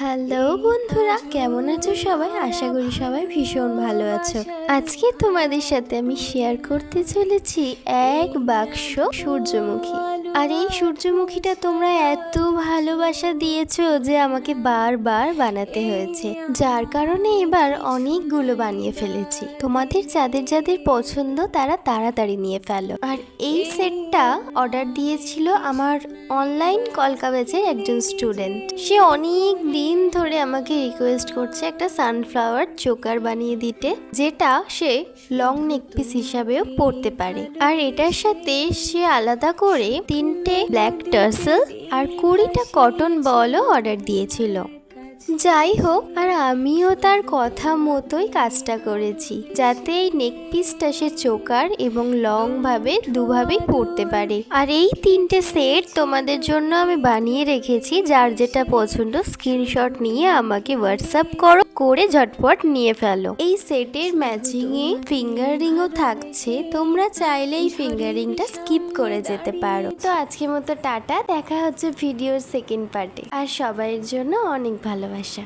Hello বন্ধুরা, কেমন আছো সবাই? আশা করি সবাই ভীষণ ভালো আছো। আজকে তোমাদের সাথে আমি শেয়ার করতে চলেছি এক বাক্স সূর্যমুখী। আর এই সূর্যমুখীটা তোমরা এত ভালোবাসা দিয়েছ যে আমাকে বারবার বানাতে হয়েছে। যার কারণে এবার অনেকগুলো বানিয়ে ফেলেছি। তোমাদের যাদের যাদের পছন্দ, তারা তাড়াতাড়ি নিয়ে ফেলো। আর এই সেটটা অর্ডার দিয়েছিল আমার অনলাইন কলকা ব্যাচের একজন স্টুডেন্ট সে অনেক দিন ধরে আমাকে রিকোয়েস্ট করছে একটা সানফ্লাওয়ার চোকার বানিয়ে দিতে, যেটা সে লং নেক পিস হিসাবেও পরতে পারে। আর এটার সাথে সে আলাদা করে তিনটে ব্ল্যাক টার্সেল আর কুড়িটা কটন বলও অর্ডার দিয়েছিল। যাই হোক, আর আমিও তার কথা মতোই কাজটা করেছি, যাতে এই নেক পিসটা সে চোকার এবং লং ভাবে দুভাবেই পরতে পারে। আর এই তিনটে সেট তোমাদের জন্য আমি বানিয়ে রেখেছি, যার যেটা পছন্দ স্ক্রিনশট নিয়ে আমাকে হোয়াটসঅ্যাপ করো, করে ঝটপট নিয়ে ফেলো। এই সেটের ম্যাচিং এ ফিঙ্গার রিংও থাকছে, তোমরা চাইলে এই ফিঙ্গার রিংটা স্কিপ করে যেতে পারো। তো আজকের মতো টাটা, দেখা হচ্ছে ভিডিওর সেকেন্ড পার্টে আর সবাইয়ের জন্য অনেক ভালোবাসা